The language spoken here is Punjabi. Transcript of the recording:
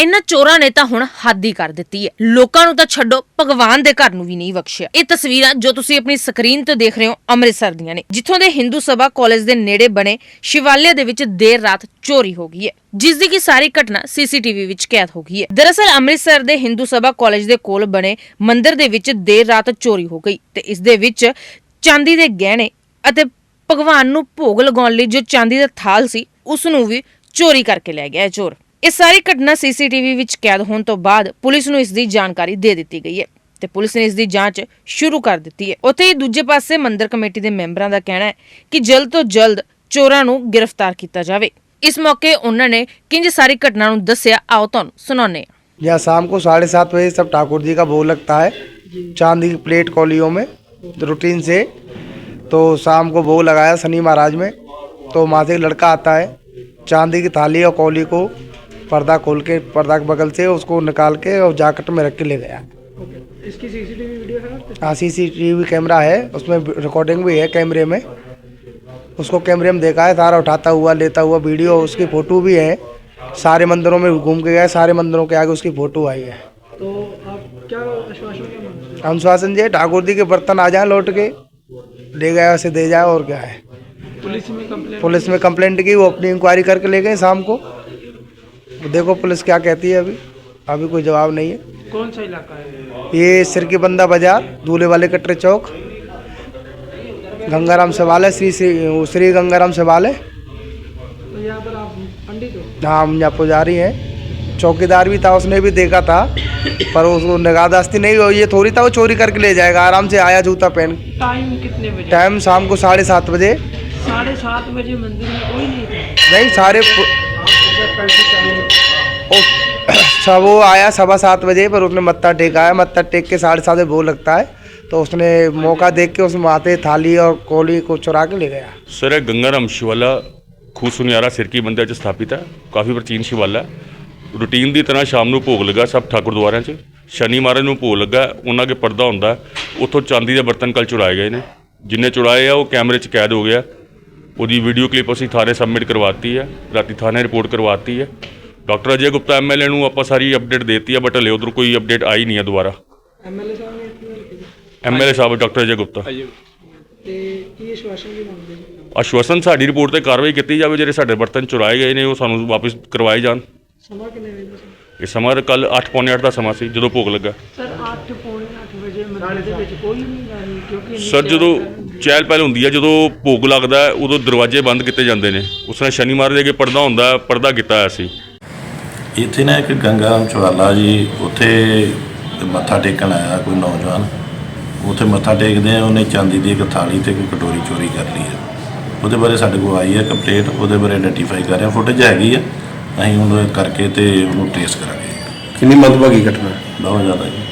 ਇਹਨਾਂ ਚੋਰਾਂ ਨੇ ਤਾਂ ਹੁਣ ਹੱਦ ਹੀ ਕਰ ਦਿੱਤੀ ਹੈ। ਲੋਕਾਂ ਨੂੰ ਤਾਂ ਛੱਡੋ, ਭਗਵਾਨ ਦੇ ਘਰ ਨੂੰ ਵੀ ਨਹੀਂ ਬਖਸ਼ਿਆ। ਇਹ ਤਸਵੀਰਾਂ ਜੋ ਤੁਸੀਂ ਆਪਣੀ ਸਕਰੀਨ ਤੇ ਦੇਖ ਰਹੇ ਹੋ, ਅੰਮ੍ਰਿਤਸਰ ਦੀਆਂ ਨੇ। ਜਿੱਥੋਂ ਦੇ ਹਿੰਦੂ ਸਭਾ ਕਾਲਜ ਦੇ ਨੇੜੇ ਬਣੇ ਸ਼ਿਵਾਲਿਆ ਦੇ ਵਿੱਚ ਦੇਰ ਰਾਤ ਚੋਰੀ ਹੋ ਗਈ ਹੈ। ਜਿਸ ਦੀ ਕਿ ਸਾਰੀ ਘਟਨਾ ਸੀਸੀਟੀਵੀ ਵਿੱਚ ਕੈਦ ਹੋ ਗਈ ਹੈ। ਦਰਅਸਲ ਅੰਮ੍ਰਿਤਸਰ ਦੇ ਹਿੰਦੂ ਸਭਾ ਕਾਲਜ ਦੇ ਕੋਲ ਬਣੇ ਮੰਦਿਰ ਦੇ ਵਿੱਚ ਦੇਰ ਰਾਤ ਚੋਰੀ ਹੋ ਗਈ ਤੇ ਇਸ ਦੇ ਵਿੱਚ ਚਾਂਦੀ ਦੇ ਗਹਿਣੇ ਅਤੇ ਭਗਵਾਨ ਨੂੰ ਭੋਗ ਲਗਾਉਣ ਲਈ ਜੋ ਚਾਂਦੀ ਦਾ ਥਾਲ ਸੀ ਉਸ ਨੂੰ ਵੀ ਚੋਰੀ ਕਰਕੇ ਲੈ ਗਿਆ ਹੈ ਚੋਰ। ਇਹ ਸਾਰੀ ਘਟਨਾ ਸੀਸੀਟੀਵੀ ਵਿੱਚ ਕੈਦ ਹੋਣ ਤੋਂ ਬਾਅਦ ਪੁਲਿਸ ਨੂੰ ਇਸ ਦੀ ਜਾਣਕਾਰੀ ਦੇ ਦਿੱਤੀ ਗਈ ਹੈ ਤੇ ਪੁਲਿਸ ਨੇ ਇਸ ਦੀ ਜਾਂਚ ਸ਼ੁਰੂ ਕਰ ਦਿੱਤੀ ਹੈ ਉੱਥੇ ਹੀ ਦੂਜੇ ਪਾਸੇ ਮੰਦਿਰ ਕਮੇਟੀ ਦੇ ਮੈਂਬਰਾਂ ਦਾ ਕਹਿਣਾ ਹੈ ਕਿ ਜਲਦ ਤੋਂ ਜਲਦ ਚੋਰਾਂ ਨੂੰ ਗ੍ਰਿਫਤਾਰ ਕੀਤਾ ਜਾਵੇ ਇਸ ਮੌਕੇ ਉਹਨਾਂ ਨੇ ਕਿੰਜ ਸਾਰੀ ਘਟਨਾ ਨੂੰ ਦੱਸਿਆ ਆਓ ਤੁਹਾਨੂੰ ਸੁਣਾਉਂਦੇ ਹਾਂ यहाँ शाम को साढ़े सात बजे सब ठाकुर जी का भोग लगता है चांदी की प्लेट कौलियों में रूटीन से तो शाम को भोग लगाया शनि महाराज में तो वहाँ से एक लड़का आता है चांदी की थाली और कौली को पर्दा खोल के पर्दा के बगल से उसको निकाल के और जाकेट में रख के ले गया। इसकी सीसीटीवी वीडियो है हाँ C C T V camera है उसमें रिकॉर्डिंग भी है कैमरे में। उसको कैमरे में देखा है सारा उठाता हुआ लेता हुआ वीडियो उसकी फ़ोटो भी है। सारे मंदिरों में घूम के गया सारे मंदिरों के आगे उसकी फ़ोटो आई है। तो आप क्या आश्वासन अनुशासन जी ठाकुर जी के बर्तन आ जाए लौट के। ले गया वैसे दे जाए और क्या है। पुलिस में कंप्लेंट पुलिस में कंप्लेंट की वो अपनी इंक्वायरी करके ले गए शाम को। देखो पुलिस क्या कहती है अभी। अभी कोई जवाब नहीं है। कौन सा इलाका है? ये सिर की बंदा बाज़ार दूल्हे वाले कटरे चौक। गंगाराम सवाल श्री श्री श्री गंगाराम सवाल है। तो हो? हम यहाँ पुजारी हैं। चौकीदार भी था उसने भी देखा था। पर उसको निगाहदास्ती नहीं हुई ये थोड़ी था वो चोरी करके ले जाएगा। आराम से आया जूता पहन। टाइम कितने बजे? टाइम शाम को साढ़े सात बजे। साढ़े सात बजे मंदिर में कोई नहीं था? नहीं सारे पु- ओ- सब वो आया सवा सात बजे पर उसने मत्था टेका है मत्था टेक के साढ़े सात बजे भोग लगता है तो उसने मौका देख के उस माथे थाली और कोली को चुरा के ले गया ਸਰ ਇਹ ਗੰਗਾਰਾਮ ਸ਼ਿਵਾਲਾ ਖੂਹ ਸੁਨਿਆਰਾ ਸਿਰਕੀ ਬੰਦਿਆਂ 'ਚ ਸਥਾਪਿਤ ਹੈ ਕਾਫੀ ਪ੍ਰਾਚੀਨ ਸ਼ਿਵਾਲਾ ਹੈ ਰੂਟੀਨ ਦੀ ਤਰ੍ਹਾਂ ਸ਼ਾਮ ਨੂੰ ਭੋਗ ਲੱਗਾ ਸਭ ਠਾਕੁਰ ਦੁਆਰਿਆਂ 'ਚ ਸ਼ਨੀ ਮਹਾਰਾਜ ਨੂੰ ਭੋਗ ਲੱਗਾ ਉਹਨਾਂ ਕੇ ਪਰਦਾ ਹੁੰਦਾ ਉੱਥੋਂ ਚਾਂਦੀ ਦੇ ਬਰਤਨ ਕੱਲ ਚੁਰਾਏ ਗਏ ਨੇ ਜਿੰਨੇ ਚੁਰਾਏ ਆ ਉਹ ਕੈਮਰੇ 'ਚ ਕੈਦ ਹੋ ਗਿਆ ਉਹਦੀ ਵੀਡੀਓ ਕਲਿੱਪ ਅਸੀਂ ਥਾਣੇ ਸਬਮਿਟ ਕਰਵਾਤੀ ਹੈ ਰਾਤੀ ਥਾਣੇ ਰਿਪੋਰਟ ਕਰਵਾਤੀ ਹੈ। ਡਾਕਟਰ ਅਜੇ ਗੁਪਤਾ ਐਮਐਲਏ ਨੂੰ ਆਪਾਂ ਸਾਰੀ ਅਪਡੇਟ ਦੇਤੀ ਹੈ ਬਟ ਹਲੇ ਉਧਰ ਕੋਈ ਅਪਡੇਟ ਆਈ ਨਹੀਂ ਹੈ ਦੁਬਾਰਾ। ਐਮਐਲਏ ਸਾਹਿਬ ਐਮਐਲਏ ਸਾਹਿਬ ਡਾਕਟਰ ਅਜੇ ਗੁਪਤਾ। ਤੇ ਕੀ ਆਸ਼ਵਾਸਨ ਮੰਗਦੇ ਸਾਡੀ ਰਿਪੋਰਟ ਤੇ ਕਾਰਵਾਈ ਕੀਤੀ ਜਾਵੇ ਜਿਹੜੇ ਸਾਡੇ ਬਰਤਨ ਚੁਰਾਏ ਗਏ ਨੇ ਉਹ ਸਾਨੂੰ ਵਾਪਸ ਕਰਵਾਏ ਜਾਣ। ਸਮਾਂ ਕਿੰਨੇ ਵਜੇ ਇਹ ਸਮਾਂ ਕੱਲ 8:08 ਦਾ ਸਮਾਂ ਸੀ ਜਦੋਂ ਭੋਗ ਲੱਗਾ। ਸਰ 8 ਪੌਣੇ 8 ਵਜੇ ਮੰਦਿਰ ਦੇ ਵਿੱਚ ਕੋਈ ਨਹੀਂ ਗਾ ਸੀ ਕਿਉਂਕਿ ਇੰਨੀ ਸਰ ਜਦੋਂ ਚਹਿਲ ਪਹਿਲ ਹੁੰਦੀ ਹੈ ਜਦੋਂ ਭੋਗ ਲੱਗਦਾ ਹੈ, ਉਦੋਂ ਦਰਵਾਜ਼ੇ ਬੰਦ ਕੀਤੇ ਜਾਂਦੇ ਨੇ। ਉਸ ਨਾਲ ਸ਼ਨੀ ਮਹਾਰਾਜ ਦੇ ਅੱਗੇ ਪਰਦਾ ਹੁੰਦਾ ਹੈ, ਪਰਦਾ ਕੀਤਾ ਹੋਇਆ ਸੀ। ਇੱਥੇ ਨਾ ਇੱਕ ਗੰਗਾ ਚਵਾਲਾ ਜੀ ਉੱਥੇ ਮੱਥਾ ਟੇਕਣ ਆਇਆ ਕੋਈ ਨੌਜਵਾਨ। ਉੱਥੇ ਮੱਥਾ ਟੇਕਦੇ ਆ ਉਹਨੇ ਚਾਂਦੀ ਦੀ ਇੱਕ ਥਾਲੀ ਤੇ ਇੱਕ ਕਟੋਰੀ ਚੋਰੀ ਕਰ ਲਈ ਹੈ। ਉਹਦੇ ਬਾਰੇ ਸਾਡੇ ਕੋਲ ਆਈ ਹੈ ਕੰਪਲੇਂਟ ਉਹਦੇ ਬਾਰੇ ਆਇਡੈਂਟੀਫਾਈ ਕਰ ਰਹੇ। ਹਾਂ ਫੁਟੇਜ ਹੈਗੀ ਆ। ਅਸੀਂ ਉਹਨੂੰ ਕਰਕੇ ਤੇ ਉਹਨੂੰ ਟ੍ਰੇਸ ਕਰਾਂਗੇ। ਕਿੰਨੀ ਮੰਦਭਾਗੀ ਘਟਨਾ ਹੈ? ਬਹੁਤ ਜ਼ਿਆਦਾ ਜੀ।